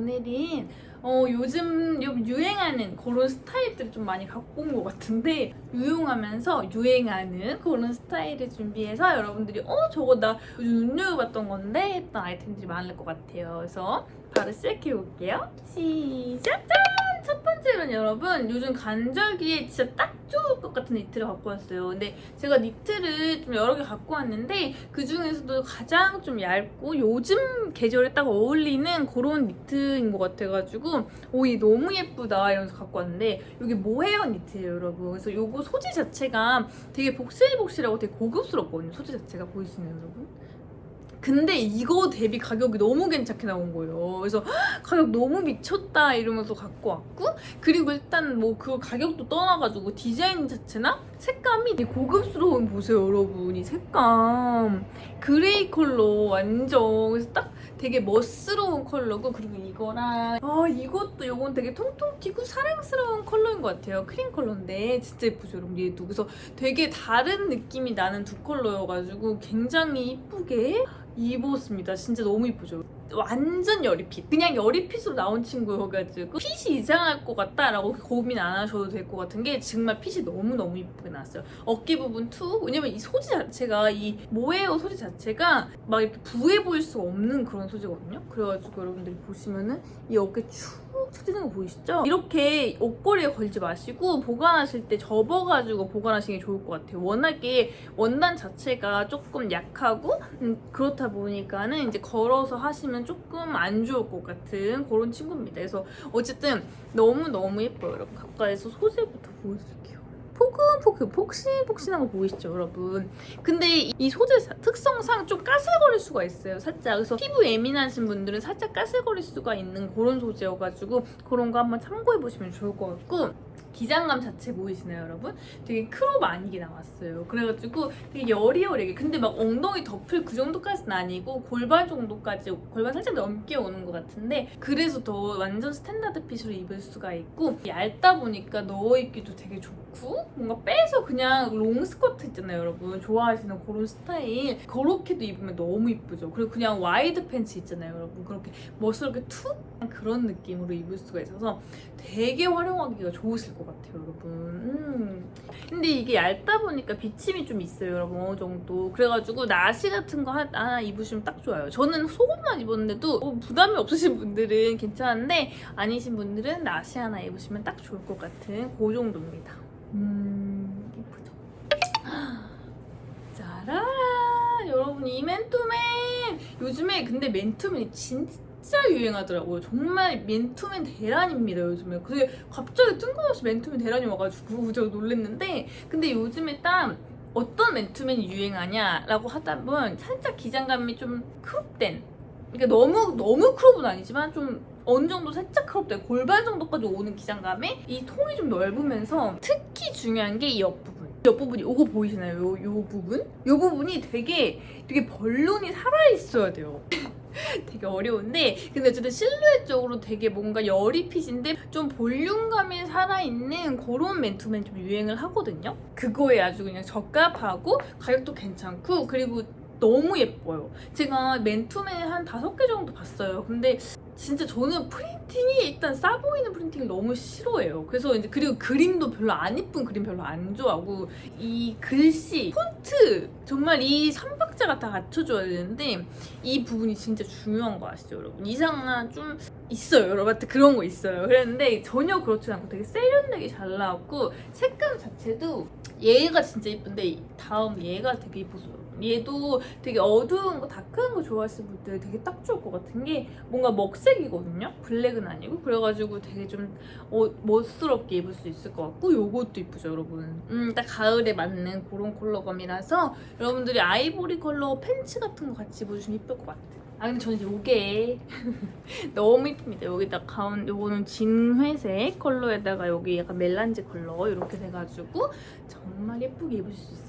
오늘은 어, 요즘 요- 유행하는 그런 스타일들을 좀 많이 갖고 온 것 같은데 유용하면서 유행하는 그런 스타일을 준비해서 여러분들이 어 저거 나 요즘 눈여겨봤던 건데 했던 아이템들이 많을 것 같아요. 그래서 바로 시작해 볼게요. 시작! 짠! 첫 번째로는 여러분 요즘 간절기에 진짜 딱 좋을 것 같은 니트를 갖고 왔어요. 근데 제가 니트를 좀 여러 개 갖고 왔는데 그 중에서도 가장 좀 얇고 요즘 계절에 딱 어울리는 그런 니트인 것 같아가지고 오이 너무 예쁘다 이러면서 갖고 왔는데 이게 모헤어 니트예요 여러분. 그래서 요거 소재 자체가 되게 복실복실하고 되게 고급스럽거든요. 소재 자체가 보이시나요 여러분? 근데 이거 대비 가격이 너무 괜찮게 나온 거예요. 그래서 헉, 가격 너무 미쳤다 이러면서 갖고 왔고 그리고 일단 뭐 그 가격도 떠나가지고 디자인 자체나 색감이 고급스러운 보세요 여러분. 이 색감. 그레이 컬러 완전. 그래서 딱 되게 멋스러운 컬러고 그리고 이거랑 아 이것도 요건 되게 통통 튀고 사랑스러운 컬러인 것 같아요. 크림 컬러인데. 진짜 예쁘죠 여러분. 얘도. 그래서 되게 다른 느낌이 나는 두 컬러여가지고 굉장히 이쁘게 입었습니다. 진짜 너무 이쁘죠 완전 여리핏 그냥 여리핏으로 나온 친구여가지고 핏이 이상할 것 같다라고 고민 안 하셔도 될 것 같은 게 정말 핏이 너무너무 이쁘게 나왔어요. 어깨 부분 투. 왜냐면 이 소재 자체가 이 모헤어 소재 자체가 막 이렇게 부해 보일 수가 없는 그런 소재거든요. 그래가지고 여러분들이 보시면은 이 어깨 축 처지는 거 보이시죠? 이렇게 옷걸이에 걸지 마시고 보관하실 때 접어가지고 보관하시는 게 좋을 것 같아요 워낙에 원단 자체가 조금 약하고 음, 그렇다 보니까는 이제 걸어서 하시면 조금 안 좋을 것 같은 그런 친구입니다. 그래서 어쨌든 너무 너무 예뻐요, 여러분. 가까이서 소재부터 보여드릴게요. 포근포근 폭신폭신한 거 보이시죠, 여러분? 근데 이- 이 소재 사- 특성상 좀 까슬거릴 수가 있어요, 살짝. 그래서 피부 예민하신 분들은 살짝 까슬거릴 수가 있는 그런 소재여가지고 그런 거 한번 참고해 보시면 좋을 것 같고. 기장감 자체 보이시나요, 여러분? 되게 크롭 아니게 나왔어요. 그래가지고 되게 여리여리하게. 근데 막 엉덩이 덮을 그 정도까지는 아니고 골반 정도까지, 골반 살짝 넘게 오는 것 같은데 그래서 더 완전 스탠다드 핏으로 입을 수가 있고 얇다 보니까 넣어 입기도 되게 좋고 뭔가 빼서 그냥 롱 스커트 있잖아요, 여러분. 좋아하시는 그런 스타일. 그렇게도 입으면 너무 이쁘죠. 그리고 그냥 와이드 팬츠 있잖아요, 여러분. 그렇게 멋스럽게 툭 그런 느낌으로 입을 수가 있어서 되게 활용하기가 좋으실 것 같아요, 여러분. 음. 근데 이게 얇다 보니까 비침이 좀 있어요, 여러분. 어느 정도. 그래가지고 나시 같은 거 하- 하나 입으시면 딱 좋아요. 저는 속옷만 입었는데도 뭐 부담이 없으신 분들은 괜찮은데 아니신 분들은 나시 하나 입으시면 딱 좋을 것 같은 그 정도입니다. 음, 이쁘죠? 짜라라! 여러분, 이 맨투맨! 요즘에 근데 맨투맨이 진짜 유행하더라고요. 정말 맨투맨 대란입니다, 요즘에. 근데 갑자기 뜬금없이 맨투맨 대란이 와가지고 저 놀랬는데, 근데 요즘에 딱 어떤 맨투맨이 유행하냐라고 하다 보면 살짝 기장감이 좀 크롭된. 그러니까 너무, 너무 크롭은 아니지만 좀 어느 정도 살짝 크롭된 골반 정도까지 오는 기장감에 이 통이 좀 넓으면서 특히 중요한 게 이 옆부분. 옆부분이 요거 보이시나요? 요, 요 부분? 요 부분이 되게 되게 벌룬이 살아있어야 돼요. 되게 어려운데 근데 어쨌든 실루엣적으로 되게 뭔가 여리 핏인데 좀 볼륨감이 살아있는 그런 맨투맨 좀 유행을 하거든요 그거에 아주 그냥 적합하고 가격도 괜찮고 그리고 너무 예뻐요 제가 맨투맨 한 다섯 개 정도 봤어요 근데 진짜 저는 프린팅이 일단 싸 보이는 프린팅을 너무 싫어해요 그래서 이제 그리고 그림도 별로 안 이쁜 그림 별로 안 좋아하고 이 글씨 폰트 정말 이 삼박자가 다 갖춰줘야 되는데 이 부분이 진짜 중요한 거 아시죠, 여러분? 이상한 좀 있어요, 여러분한테 그런 거 있어요. 그랬는데 전혀 그렇지 않고 되게 세련되게 잘 나왔고 색감 자체도 얘가 진짜 이쁜데 다음 얘가 되게 이뻐서 얘도 되게 어두운 거 다크한 거 좋아하시는 분들 되게 딱 좋을 것 같은 게 뭔가 먹색이거든요. 블랙은 아니고 그래가지고 되게 좀 어, 멋스럽게 입을 수 있을 것 같고 요것도 이쁘죠, 여러분. 음, 딱 가을에 맞는 그런 컬러감이라서 여러분들이 아이보리 컬러 팬츠 같은 거 같이 입어주시면 이쁠 것 같아요. 아 근데 저는 요게 너무 이쁩니다. 여기다 가운 요거는 진회색 컬러에다가 여기 약간 멜란지 컬러 이렇게 돼가지고 정말 예쁘게 입으실 수 있어요.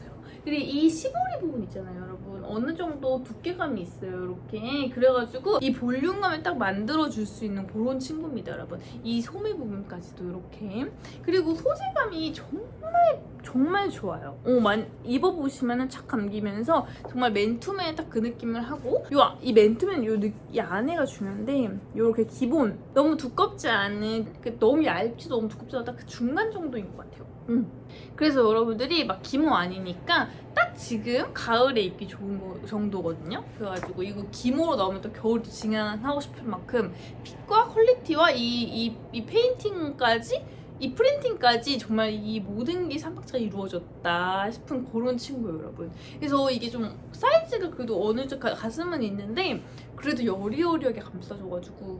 그리고 이 시보리 부분 있잖아요, 여러분. 어느 정도 두께감이 있어요, 이렇게. 그래가지고 이 볼륨감을 딱 만들어줄 수 있는 그런 친구입니다, 여러분. 이 소매 부분까지도 이렇게. 그리고 소재감이 정말 정말 정말 좋아요. 어, 만 입어보시면은 착 감기면서 정말 맨투맨 딱 그 느낌을 하고 요 이 맨투맨 요 느- 이 안에가 중요한데 요렇게 기본 너무 두껍지 않은 그 너무 얇지도 너무 두껍지 딱그 중간 정도인 것 같아요. 음. 그래서 여러분들이 막 기모 아니니까 딱 지금 가을에 입기 좋은 거 정도거든요. 그래가지고 이거 기모로 나오면 또 겨울도 징한하고 싶을 만큼 핏과 퀄리티와 이, 이, 이 페인팅까지 이 프린팅까지 정말 이 모든 게 삼박자가 이루어졌다 싶은 그런 친구예요, 여러분. 그래서 이게 좀 사이즈가 그래도 어느 정도 가- 가슴은 있는데 그래도 여리여리하게 감싸줘가지고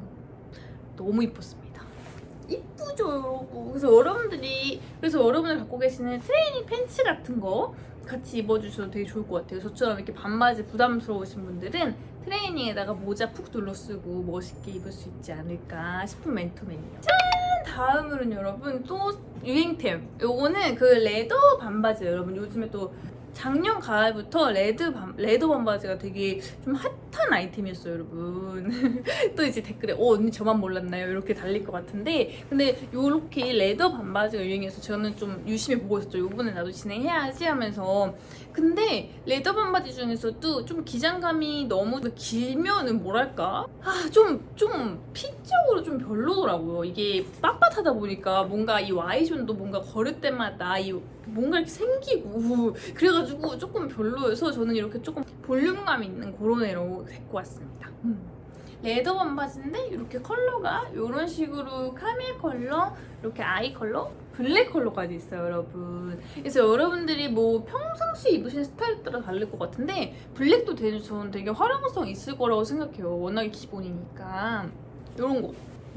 너무 이뻤습니다. 이쁘죠, 여러분. 그래서 여러분들이 그래서 여러분들 갖고 계시는 트레이닝 팬츠 같은 거 같이 입어주셔도 되게 좋을 것 같아요. 저처럼 이렇게 반바지 부담스러우신 분들은 트레이닝에다가 모자 푹 둘러 쓰고 멋있게 입을 수 있지 않을까 싶은 맨투맨이에요. 짠! 다음으로는 여러분 또 유행템. 요거는 그 레더 반바지예요, 여러분. 요즘에 또 작년 가을부터 레드 반, 레더 반바지가 되게 좀 핫한 아이템이었어요, 여러분. 또 이제 댓글에 어 언니 저만 몰랐나요? 이렇게 달릴 것 같은데 근데 요렇게 레더 반바지가 유행해서 저는 좀 유심히 보고 있었죠. 요번에 나도 진행해야지 하면서 근데 레더 반바지 중에서도 좀 기장감이 너무 길면은 뭐랄까 아좀좀 핏적으로 좀 별로더라고요. 이게 빳빳하다 보니까 뭔가 이 Y존도 뭔가 걸을 때마다 이 뭔가 이렇게 생기고 그래가지고 조금 별로여서 저는 이렇게 조금 볼륨감 있는 그런 애로 데리고 왔습니다. 음. 레더 반바지인데 이렇게 컬러가 이런 식으로 카멜 컬러, 이렇게 아이 컬러, 블랙 컬러까지 있어요, 여러분. 그래서 여러분들이 뭐 평상시 입으신 스타일에 따라 다를 것 같은데 블랙도 되는 저는 되게 활용성 있을 거라고 생각해요. 워낙에 기본이니까 이런 거.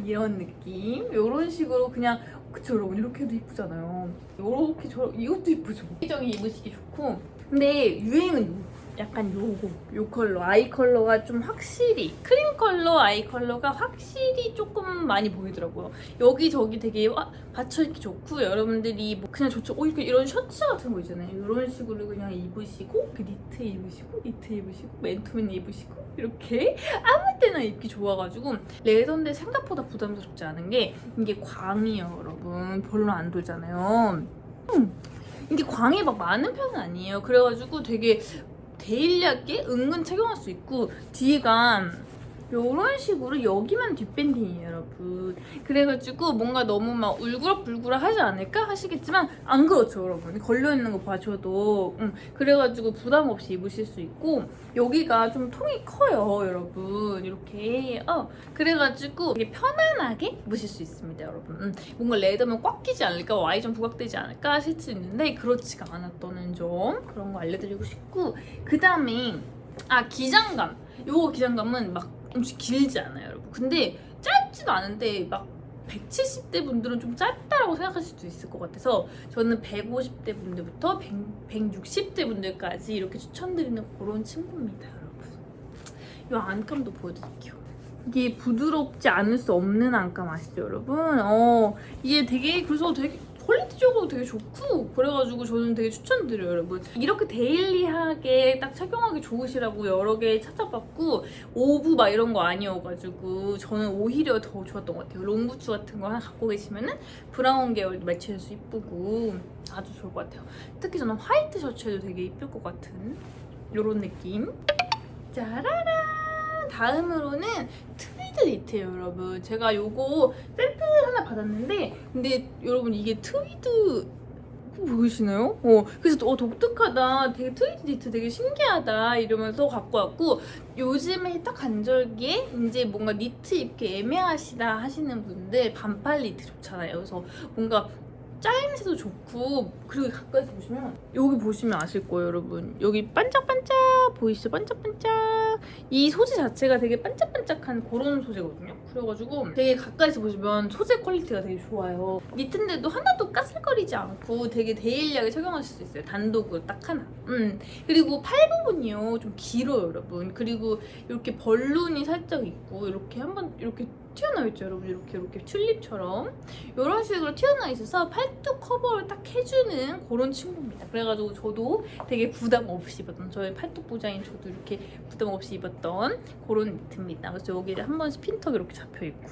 이런 느낌? 이런 식으로 그냥 그쵸 여러분 이렇게 해도 이쁘잖아요. 이렇게 저 이것도 이쁘죠? 정이 입으시기 좋고. 근데 유행은 요- 약간 요거 요 컬러 아이 컬러가 좀 확실히 크림 컬러 아이 컬러가 확실히 조금 많이 보이더라고요. 여기저기 되게 와- 받쳐입기 좋고 여러분들이 뭐 그냥 좋죠. 어 이렇게 이런 셔츠 같은 거 있잖아요. 이런 식으로 그냥 입으시고 그 니트 입으시고 니트 입으시고 맨투맨 입으시고 이렇게 아무 때나 입기 좋아가지고 레더인데 생각보다 부담스럽지 않은 게 이게 광이에요 여러분. 별로 안 돌잖아요. 음, 이게 광이 막 많은 편은 아니에요. 그래가지고 되게 데일리하게 은근 착용할 수 있고 뒤가 이런 식으로 여기만 뒷밴딩이에요 여러분. 그래가지고 뭔가 너무 막 울그락불그락 하지 않을까 하시겠지만 안 그렇죠 여러분. 걸려있는 거 봐줘도. 음, 그래가지고 부담 없이 입으실 수 있고 여기가 좀 통이 커요 여러분. 이렇게. 어. 그래가지고 되게 편안하게 입으실 수 있습니다 여러분. 음, 뭔가 레더면 꽉 끼지 않을까 와이 좀 부각되지 않을까 하실 수 있는데 그렇지가 않았다는 점 그런 거 알려드리고 싶고 그 다음에 아 기장감. 요거 기장감은 막 엄청 길지 않아요 여러분? 근데 짧지도 않은데 막 170대 분들은 좀 짧다라고 생각하실 수도 있을 것 같아서 저는 150대 분들부터 100, 160대 분들까지 이렇게 추천드리는 그런 친구입니다 여러분. 이 안감도 보여드릴게요 이게 부드럽지 않을 수 없는 안감 아시죠 여러분? 어 이게 되게 그래서 되게 퀄리티적으로 되게 좋고 그래가지고 저는 되게 추천드려요 여러분. 이렇게 데일리하게 딱 착용하기 좋으시라고 여러 개 찾아봤고 오브 막 이런 거 아니어가지고 저는 오히려 더 좋았던 것 같아요. 롱부츠 같은 거 하나 갖고 계시면은 브라운 계열도 매치해서 이쁘고 아주 좋을 것 같아요. 특히 저는 화이트 셔츠에도 되게 이쁠 것 같은 이런 느낌. 짜라란 다음으로는 트위드 니트예요 여러분. 제가 요거 샘플 하나 받았는데 근데 여러분 이게 트위드 보이시나요? 어 그래서 어 독특하다. 되게 트위드 니트 되게 신기하다 이러면서 갖고 왔고 요즘에 딱 간절기에 이제 뭔가 니트 입기 애매하시다 하시는 분들 반팔 니트 좋잖아요. 그래서 뭔가 짜임새도 좋고 그리고 가까이서 보시면 여기 보시면 아실 거예요 여러분. 여기 반짝반짝 보이시죠? 반짝반짝 이 소재 자체가 되게 반짝반짝한 그런 소재거든요. 그래가지고 되게 가까이서 보시면 소재 퀄리티가 되게 좋아요. 니트인데도 하나도 까슬거리지 않고 되게 데일리하게 착용하실 수 있어요. 단독으로 딱 하나. 음. 그리고 팔 부분이요. 좀 길어요 여러분. 그리고 이렇게 벌룬이 살짝 있고 이렇게 한번 이렇게 튀어나와 있죠 여러분 이렇게 이렇게 튤립처럼 이런 식으로 튀어나와 있어서 팔뚝 커버를 딱 해주는 그런 친구입니다. 그래가지고 저도 되게 부담 없이 입었던 저의 팔뚝 보장인 저도 이렇게 부담 없이 입었던 그런 니트입니다. 그래서 여기를 한 번씩 핀턱 이렇게 잡혀 있고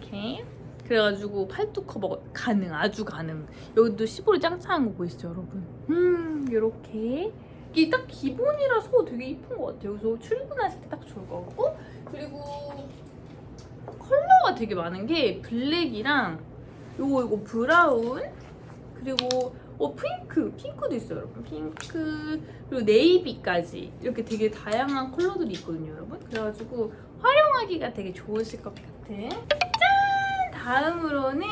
이렇게 그래가지고 팔뚝 커버 가능, 아주 가능. 여기도 시보리 짱짱한 거 보이시죠, 여러분? 음, 이렇게. 이게 딱 기본이라서 되게 이쁜 것 같아요. 그래서 출근하실 때 딱 좋을 것 같고. 그리고 컬러가 되게 많은 게 블랙이랑 요거 이거 브라운 그리고 어 핑크 핑크도 있어요 여러분. 핑크 그리고 네이비까지. 이렇게 되게 다양한 컬러들이 있거든요 여러분. 그래가지고 활용하기가 되게 좋으실 것 같은. 짠! 다음으로는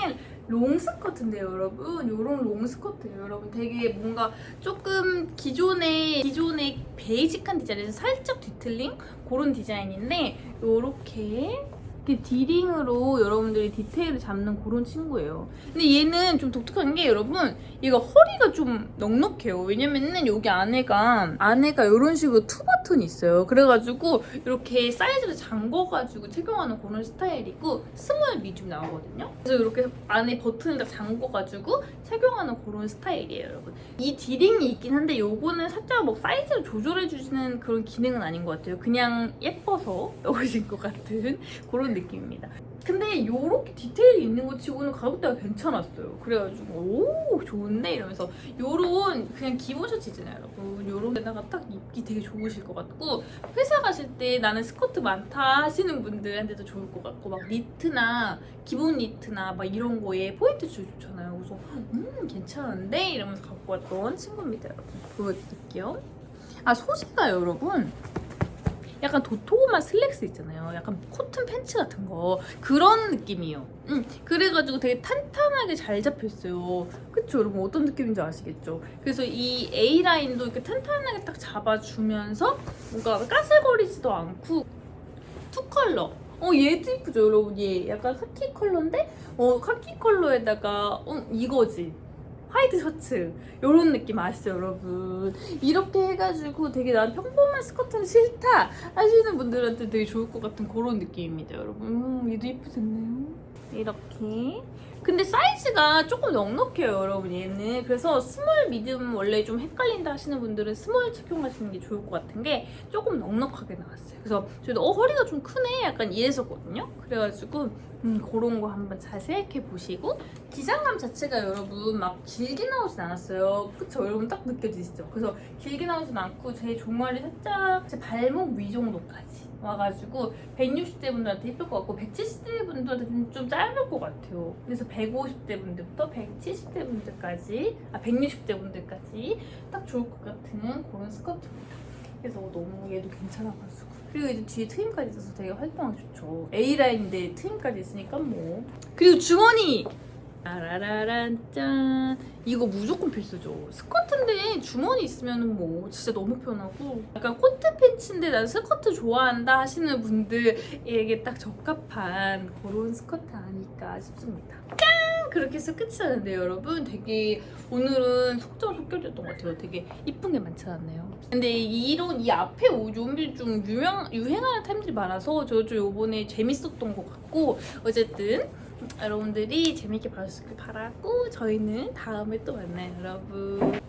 롱스커트인데요 여러분. 요런 롱스커트예요 여러분. 되게 뭔가 조금 기존의 기존의 베이직한 디자인에서 살짝 뒤틀린 그런 디자인인데 요렇게 이렇게 디링으로 여러분들이 디테일을 잡는 그런 친구예요. 근데 얘는 좀 독특한 게 여러분 얘가 허리가 좀 넉넉해요. 왜냐면은 여기 안에가 안에가 이런 식으로 투 버튼이 있어요. 그래가지고 이렇게 사이즈를 잠궈가지고 착용하는 그런 스타일이고 스몰 미디움 나오거든요. 그래서 이렇게 안에 버튼을 딱 잠궈가지고 착용하는 그런 스타일이에요, 여러분. 이 디링이 있긴 한데 요거는 살짝 뭐 사이즈를 조절해주시는 그런 기능은 아닌 것 같아요. 그냥 예뻐서 넣으신 것 같은 그런 느낌 입니다. 근데 요렇게 디테일이 있는 거 치고는 가격대가 괜찮았어요. 그래가지고 오 좋은데 이러면서 요런 그냥 기본 셔츠잖아요, 여러분. 요런 데다가 딱 입기 되게 좋으실 것 같고 회사 가실 때 나는 스커트 많다 하시는 분들한테도 좋을 것 같고 막 니트나 기본 니트나 막 이런 거에 포인트 주 좋잖아요. 그래서 음 괜찮은데 이러면서 갖고 왔던 친구입니다, 여러분. 보여드릴게요. 아 소재가 여러분 약간 도톰한 슬랙스 있잖아요. 약간 코튼 팬츠 같은 거 그런 느낌이에요. 음, 그래가지고 되게 탄탄하게 잘 잡혀 있어요. 그쵸 여러분 어떤 느낌인지 아시겠죠? 그래서 이 A 라인도 이렇게 탄탄하게 딱 잡아주면서 뭔가 까슬거리지도 않고 투 컬러. 어 얘도 이쁘죠 여러분 얘 약간 카키 컬러인데 어 카키 컬러에다가 어 이거지 화이트 셔츠. 이런 느낌 아시죠 여러분? 이렇게 해가지고 되게 난 평범한 스커트는 싫다 하시는 분들한테 되게 좋을 것 같은 그런 느낌입니다 여러분. 음, 얘도 이쁘잖아요. 이렇게 근데 사이즈가 조금 넉넉해요 여러분 얘는. 그래서 스몰 미디움 원래 좀 헷갈린다 하시는 분들은 스몰 착용하시는 게 좋을 것 같은 게 조금 넉넉하게 나왔어요. 그래서 저희도 어 허리가 좀 크네? 약간 이랬었거든요. 그래가지고 음, 그런 거 한번 잘 생각해 보시고 기장감 자체가 여러분 막 길게 나오진 않았어요. 그쵸? 여러분 딱 느껴지시죠? 그래서 길게 나오진 않고 제 종아리 살짝 제 발목 위 정도까지 와가지고 160대 분들한테 예쁠 것 같고 170대 분들한테는 좀 짧을 것 같아요. 그래서 150대 분들부터 170대 분들까지 아 160대 분들까지 딱 좋을 것 같은 그런 스커트입니다. 그래서 너무 얘도 괜찮아가지고 그리고 이제 뒤에 트임까지 있어서 되게 활동하기 좋죠. A 라인인데 트임까지 있으니까 뭐 그리고 주머니 라라란 짠. 이거 무조건 필수죠. 스커트인데 주머니 있으면 뭐 진짜 너무 편하고. 약간 코트 팬츠인데 난 스커트 좋아한다 하시는 분들에게 딱 적합한 그런 스커트 아닐까 싶습니다. 짠! 그렇게 해서 끝이 나는데 여러분 되게 오늘은 속전속결이었던 것 같아요. 되게 이쁜 게 많지 않았나요? 근데 이런 이 앞에 옷 좀비 좀 유명 유행하는 템들이 많아서 저도 요번에 재밌었던 것 같고 어쨌든 여러분들이 재밌게 봐주셨길 바라고 저희는 다음에 또 만나요 여러분